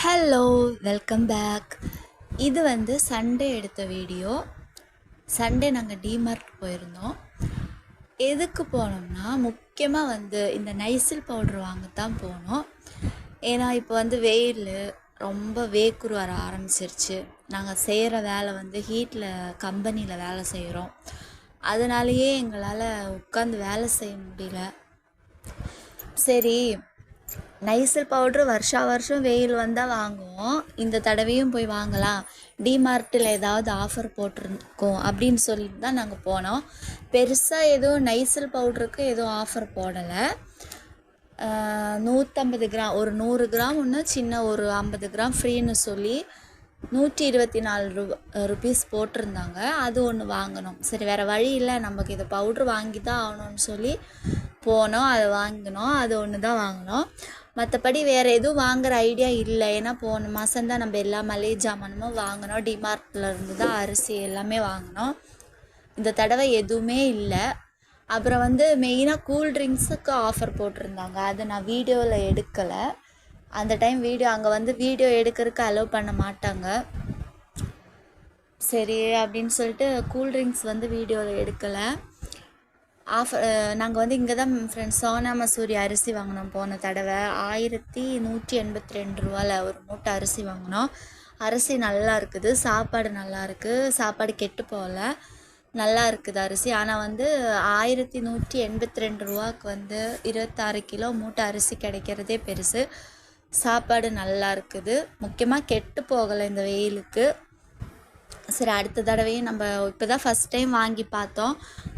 Hello welcome back இது வந்து Sunday எடுத்த வீடியோ சண்டே நாங்கள் டிமார்ட் போயிருந்தோம். எதுக்கு போனோம்னா முக்கியமாக வந்து இந்த நைசில் பவுட்ரு வாங்கத்தான் போனோம். ஏன்னா இப்போ வந்து வெயில் ரொம்ப வேக்குறு வர ஆரம்பிச்சிருச்சு. நாங்கள் செய்கிற வேலை வந்து ஹீட்டில் கம்பெனியில் வேலை செய்கிறோம் அதனாலேயே எங்களால் உட்காந்து வேலை செய்ய முடியல. சரி நைசில் பவுட்ரு வருஷா வருஷம் வெயில் வந்தால் வாங்குவோம். இந்த தடவையும் போய் வாங்கலாம். டிமார்ட்டில் ஏதாவது ஆஃபர் போட்டிருக்கோம் அப்படின்னு சொல்லிட்டு தான் நாங்கள் போனோம். பெருசாக எதுவும் நைசில் பவுட்ருக்கு எதுவும் ஆஃபர் போடலை. நூற்றம்பது கிராம் ஒரு நூறு கிராம் ஒன்று சின்ன ஒரு ஐம்பது கிராம் ஃப்ரீன்னு சொல்லி நூற்றி இருபத்தி நாலு ரூ ருபீஸ் போட்டிருந்தாங்க. அது ஒன்று வாங்கினோம். சரி வேறு வழி இல்லை. நமக்கு இது பவுட்ரு வாங்கி தான் ஆகணும்னு சொல்லி போனோம். அதை வாங்கினோம். அது ஒன்று தான் வாங்கினோம். மற்றபடி வேறு எதுவும் வாங்குற ஐடியா இல்லை. ஏன்னா போன மாதம்தான் நம்ம எல்லா மளிகை ஜாமானுமும் வாங்கினோம். டிமார்ட்டில் இருந்து தான் அரிசி எல்லாமே வாங்கினோம். இந்த தடவை எதுவுமே இல்லை. அப்புறம் வந்து மெயினாக கூல் ட்ரிங்க்ஸுக்கு ஆஃபர் போட்டிருந்தாங்க. அதை நான் வீடியோவில் எடுக்கலை. அந்த டைம் வீடியோ அங்கே வந்து வீடியோ எடுக்கிறதுக்கு அலோவ் பண்ண மாட்டாங்க. சரி அப்படின்னு சொல்லிட்டு கூல் ட்ரிங்க்ஸ் வந்து வீடியோவில் எடுக்கலை. ஆஃபர் நாங்கள் வந்து இங்கே தான் ஃப்ரெண்ட்ஸ் சோனா மசூரி அரிசி வாங்கினோம் போன தடவை. ஆயிரத்தி நூற்றி எண்பத்தி ரெண்டு ரூபாவில் ஒரு மூட்டை அரிசி வாங்கினோம். அரிசி நல்லா இருக்குது சாப்பாடு நல்லா இருக்குது சாப்பாடு கெட்டு போகல. நல்லா இருக்குது அரிசி. ஆனால் வந்து ஆயிரத்தி நூற்றி எண்பத்தி ரெண்டு ரூபாய்க்கு வந்து இருபத்தாறு கிலோ மூட்டை அரிசி கிடைக்கிறதே பெருசு. சாப்பாடு நல்லா இருக்குது. முக்கியமாக கெட்டு போகலை இந்த வெயிலுக்கு. சரி அடுத்த தடவையும் நம்ம இப்போ தான் ஃபஸ்ட் டைம் வாங்கி பார்த்தோம்.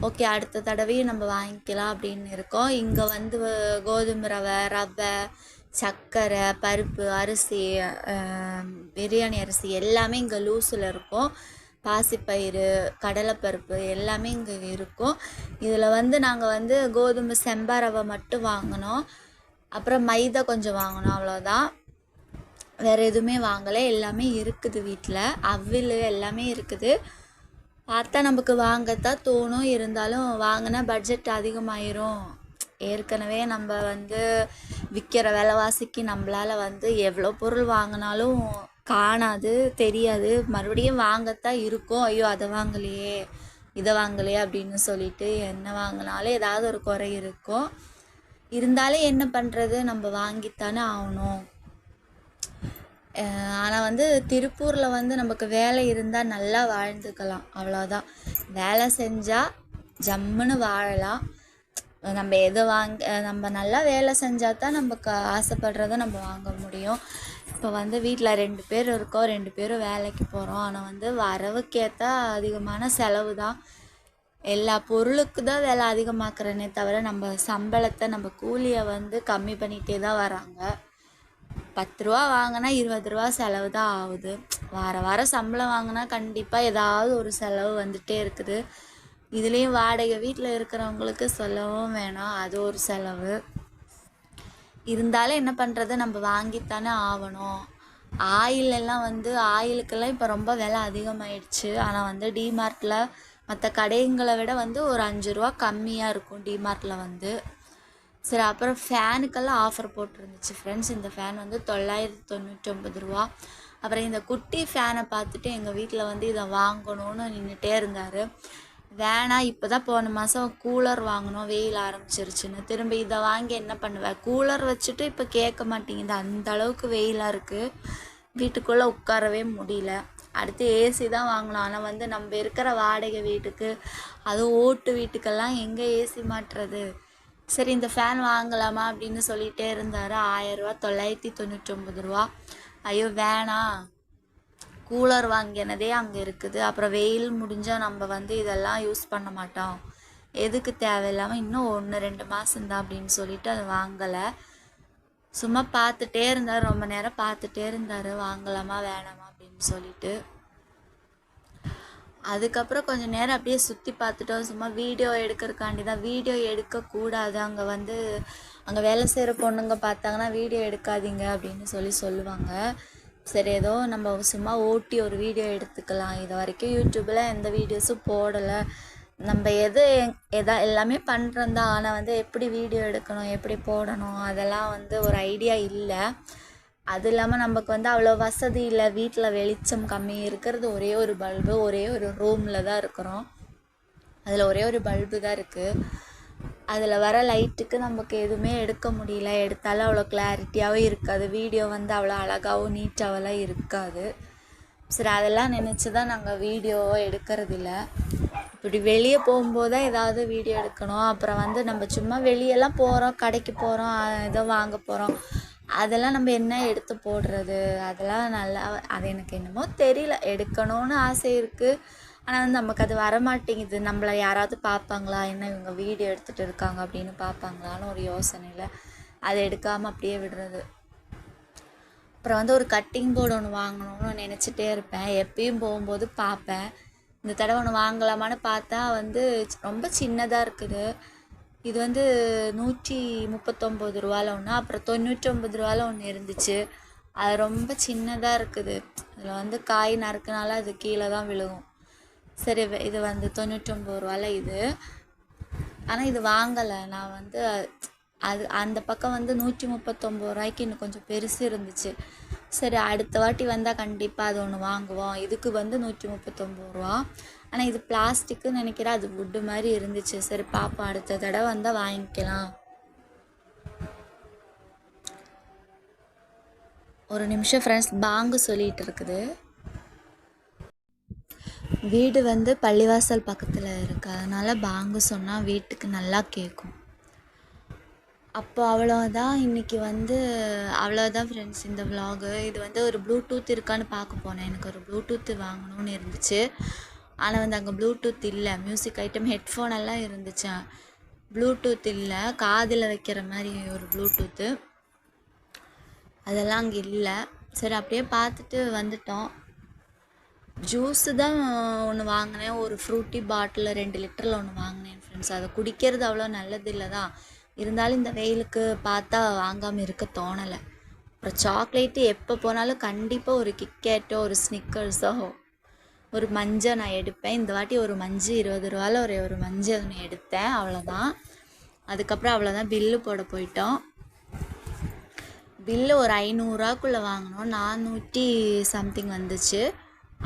ஓகே அடுத்த தடவையும் நம்ம வாங்கிக்கலாம் அப்படின்னு இருக்கோம். இங்கே வந்து கோதுமை ரவை ரவை சர்க்கரை பருப்பு அரிசி பிரியாணி அரிசி எல்லாமே இங்கே லூஸில் இருக்கும். பாசிப்பயிறு கடலைப்பருப்பு எல்லாமே இங்கே இருக்கும். இதில் வந்து நாங்கள் வந்து கோதுமை செம்பா ரவை மட்டும் வாங்கினோம். அப்புறம் மைதா கொஞ்சம் வாங்கினோம் அவ்வளோதான் வேறு எதுவுமே வாங்கலை. எல்லாமே இருக்குது வீட்டில். அவ்வில் எல்லாமே இருக்குது. பார்த்தா நமக்கு வாங்கத்தான் தோணும். இருந்தாலும் வாங்கினா பட்ஜெட் அதிகமாயிரும். ஏற்கனவே நம்ம வந்து விற்கிற விலைவாசிக்கு நம்மளால் வந்து எவ்வளோ பொருள் வாங்கினாலும் காணாது தெரியாது. மறுபடியும் வாங்கத்தான் இருக்கும். ஐயோ அதை வாங்கலையே இதை வாங்கலையே அப்படின்னு சொல்லிட்டு என்ன வாங்கினாலும் ஏதாவது ஒரு குறை இருக்கும். இருந்தாலும் என்ன பண்ணுறது நம்ம வாங்கித்தானே ஆகணும். ஆனால் வந்து திருப்பூரில் வந்து நமக்கு வேலை இருந்தால் நல்லா வாழ்ந்துக்கலாம் அவ்வளோதான் வேலை செஞ்சால் ஜம்முன்னு வாழலாம். நம்ம எதை வாங்க நம்ம நல்லா வேலை செஞ்சால் தான் நமக்கு ஆசைப்படுறத நம்ம வாங்க முடியும். இப்போ வந்து வீட்டில் ரெண்டு பேர் இருக்கோம் ரெண்டு பேரும் வேலைக்கு போகிறோம் ஆனால் வந்து வரவுக்கேற்ற அதிகமான செலவு தான் எல்லா பொருளுக்கு தான் விலை அதிகமாக்குறனே தவிர நம்ம சம்பளத்தை நம்ம கூலியை வந்து கம்மி பண்ணிகிட்டே தான் வராங்க. பத்து ரூபா வாங்கினா இருபது ரூபா செலவு தான் ஆகுது. வார வாரம் சம்பளம் வாங்கினா கண்டிப்பாக ஏதாவது ஒரு செலவு வந்துகிட்டே இருக்குது. இதுலேயும் வாடகை வீட்டில் இருக்கிறவங்களுக்கு சொல்லவும் வேணாம். அது ஒரு செலவு. இருந்தாலும் என்ன பண்ணுறது நம்ம வாங்கித்தானே ஆகணும். ஆயில் எல்லாம் வந்து ஆயிலுக்கெல்லாம் இப்போ ரொம்ப விலை அதிகமாயிடுச்சு. ஆனால் வந்து டிமார்ட்டில் மற்ற கடைங்களை விட வந்து ஒரு அஞ்சு ரூபா கம்மியாக இருக்கும் டிமார்ட்டில் வந்து. சரி அப்புறம் ஃபேனுக்கெல்லாம் ஆஃபர் போட்டிருந்துச்சு ஃப்ரெண்ட்ஸ் இந்த ஃபேன் வந்து தொள்ளாயிரத்தி தொண்ணூற்றி ஒம்பது ரூபா. அப்புறம் இந்த குட்டி ஃபேனை பார்த்துட்டு எங்கள் வீட்டில் வந்து இதை வாங்கணும்னு நின்றுட்டே இருந்தார். வேணாம் இப்போ தான் போன மாதம் கூலர் வாங்கினோம் வெயில் ஆரம்பிச்சிருச்சுன்னு. திரும்ப இதை வாங்கி என்ன பண்ணுவேன் கூலர் வச்சுட்டு இப்போ கேட்க மாட்டேங்குது. அந்த அளவுக்கு வெயிலாக இருக்குது வீட்டுக்குள்ளே உட்காரவே முடியல. அடுத்து ஏசி தான் வாங்கணும். ஆனால் வந்து நம்ம இருக்கிற வாடகை வீட்டுக்கு அதுவும் ஓட்டு வீட்டுக்கெல்லாம் எங்கே ஏசி மாட்டுறது? சரி இந்த ஃபேன் வாங்கலாமா அப்படின்னு சொல்லிகிட்டே இருந்தார். ஆயரூவா தொள்ளாயிரத்தி தொண்ணூற்றி ஒம்பது ரூபா. ஐயோ வேணாம் கூலர் வாங்கினதே அங்கே இருக்குது. அப்புறம் வெயில் முடிஞ்சால் நம்ம வந்து இதெல்லாம் யூஸ் பண்ண மாட்டோம். எதுக்கு தேவையில்லாமல் இன்னும் ஒன்று ரெண்டு மாதம் தான் அப்படின்னு சொல்லிட்டு அது வாங்கலை. சும்மா பார்த்துட்டே இருந்தார். ரொம்ப நேரம் பார்த்துட்டே இருந்தார். வாங்கலாமா வேணாமா அப்படின்னு சொல்லிட்டு. அதுக்கப்புறம் கொஞ்சம் நேரம் அப்படியே சுற்றி பார்த்துட்டோம். சும்மா வீடியோ எடுக்கிறக்காண்டி தான். வீடியோ எடுக்கக்கூடாது. அங்கே வந்து அங்கே வேலை செய்கிற பொண்ணுங்க பார்த்தாங்கன்னா வீடியோ எடுக்காதீங்க அப்படின்னு சொல்லி சொல்லுவாங்க. சரி ஏதோ நம்ம சும்மா ஓட்டி ஒரு வீடியோ எடுத்துக்கலாம். இது வரைக்கும் யூடியூப்பில் எந்த வீடியோஸும் போடலை. நம்ம எது எதா எல்லாமே பண்ணுறோம் தான். ஆனால் வந்து எப்படி வீடியோ எடுக்கணும் எப்படி போடணும் அதெல்லாம் வந்து ஒரு ஐடியா இல்லை. அது இல்லாமல் நமக்கு வந்து அவ்வளோ வசதி இல்லை. வீட்டில் வெளிச்சம் கம்மி இருக்கிறது ஒரே ஒரு பல்பு ஒரே ஒரு ரூமில் தான் இருக்கிறோம். அதில் ஒரே ஒரு பல்பு தான் இருக்குது அதில் வர லைட்டுக்கு நமக்கு எதுவுமே எடுக்க முடியல. எடுத்தாலும் அவ்வளோ கிளாரிட்டியாகவும் இருக்காது. வீடியோ வந்து அவ்வளோ அழகாகவும் நீட்டாகலாம் இருக்காது. சரி அதெல்லாம் நினச்சி தான் நாங்கள் வீடியோ எடுக்கிறதில்ல. இப்படி வெளியே போகும்போது தான் ஏதாவது வீடியோ எடுக்கணும். அப்புறம் வந்து நம்ம சும்மா வெளியெல்லாம் போகிறோம் கடைக்கு போகிறோம் எதோ வாங்க போகிறோம் அதெல்லாம் நம்ம என்ன எடுத்து போடுறது? அதெல்லாம் நல்லா அது எனக்கு என்னமோ தெரியல. எடுக்கணும்னு ஆசை இருக்குது ஆனால் வந்து நமக்கு அது வரமாட்டேங்குது. நம்மளை யாராவது பார்ப்பாங்களா? என்ன இவங்க வீடியோ எடுத்துகிட்டு இருக்காங்க அப்படின்னு பார்ப்பாங்களான்னு ஒரு யோசனையில் அதை எடுக்காமல் அப்படியே விடுறது. அப்புறம் வந்து ஒரு கட்டிங் போர்டு ஒன்று வாங்கணும்னு நினச்சிட்டே இருப்பேன். எப்பயும் போகும்போது பார்ப்பேன். இந்த தடவை ஒன்று வாங்கலாமான்னு பார்த்தா வந்து ரொம்ப சின்னதாக இருக்குது. இது வந்து நூற்றி முப்பத்தொம்போது ரூபால ஒன்று அப்புறம் தொண்ணூற்றொம்பது ரூபால ஒன்று இருந்துச்சு. அது ரொம்ப சின்னதாக இருக்குது. அதில் வந்து காய் நறுக்குனால அது கீழே தான் விழுகும். சரி இது வந்து தொண்ணூற்றொம்பது ரூபால இது. ஆனால் இது வாங்கலை. நான் வந்து அது அந்த பக்கம் வந்து நூற்றி முப்பத்தொம்பது ரூபாய்க்கு இன்னும் கொஞ்சம் பெருசு இருந்துச்சு. சரி அடுத்த வாட்டி வந்தால் கண்டிப்பாக அது ஒன்று வாங்குவோம். இதுக்கு வந்து நூற்றி முப்பத்தொம்பது ரூபா. ஆனால் இது பிளாஸ்டிக்குன்னு நினைக்கிறேன். அது வுட்டு மாதிரி இருந்துச்சு. சரி பார்ப்போம் அடுத்த தடவை வந்தால் வாங்கிக்கலாம். ஒரு நிமிஷம் ஃப்ரெண்ட்ஸ் பாங்கு சொல்லிட்டு இருக்குது. வீடு வந்து பள்ளிவாசல் பக்கத்தில் இருக்கு. அதனால பாங்கு சொன்னால் வீட்டுக்கு நல்லா கேட்கும் அப்போ அவ்வளோதான் இன்றைக்கி வந்து அவ்வளோதான் ஃப்ரெண்ட்ஸ் இந்த விலாகு இது வந்து ஒரு ப்ளூடூத் இருக்கான்னு பார்க்க போனேன். எனக்கு ஒரு ப்ளூடூத் வாங்கணும்னு இருந்துச்சு. ஆனால் வந்து அங்கே ப்ளூடூத் இல்லை மியூசிக் ஐட்டம் ஹெட்ஃபோன் எல்லாம் இருந்துச்சா? ப்ளூடூத் இல்லை காதில் வைக்கிற மாதிரி ஒரு ப்ளூடூத்து அதெல்லாம் அங்கே இல்லை. சரி அப்படியே பார்த்துட்டு வந்துட்டோம். ஜூஸு தான் ஒன்று வாங்கினேன். ஒரு ஃப்ரூட்டி பாட்டில் ரெண்டு லிட்டரில் ஒன்று வாங்கினேன் ஃப்ரெண்ட்ஸ் அதை குடிக்கிறது அவ்வளோ நல்லது இல்லை தான் இருந்தாலும் இந்த வெயிலுக்கு பார்த்தா வாங்காமல் இருக்க தோணலை. அப்புறம் சாக்லேட்டு எப்போ போனாலும் கண்டிப்பாக ஒரு கிக்கேட்டோ ஒரு ஸ்னிக்கர்ஸோ ஒரு மஞ்சள் நான் எடுப்பேன். இந்த வாட்டி ஒரு மஞ்சள் இருபது ரூபால ஒரு ஒரு மஞ்சள் ஒன்று எடுத்தேன். அவ்வளோதான் அதுக்கப்புறம் அவ்வளோதான் பில்லு போட போயிட்டோம். பில்லு ஒரு ஐநூறுரூவாக்குள்ளே வாங்கினோம். நானூற்றி சம்திங் வந்துச்சு.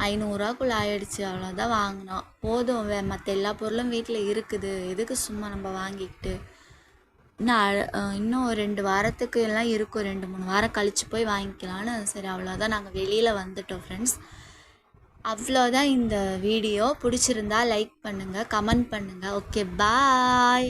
ஐநூறுரூவாக்குள்ளே ஆயிடுச்சு. அவ்வளோதான் வாங்கினோம். போதும். வே மற்ற எல்லா பொருளும் வீட்டில் இருக்குது. எதுக்கு சும்மா நம்ம வாங்கிக்கிட்டு? இன்னும் இன்னும் ஒரு ரெண்டு வாரத்துக்கு எல்லாம் இருக்கும். ரெண்டு மூணு வாரம் கழித்து போய் வாங்கிக்கலான்னு சரி அவ்வளோதான் நாங்கள் வெளியில் வந்துட்டோம் ஃப்ரெண்ட்ஸ் அவ்வளோதான் இந்த வீடியோ. பிடிச்சிருந்தா லைக் பண்ணுங்கள் கமெண்ட் பண்ணுங்கள் ஓகே பாய்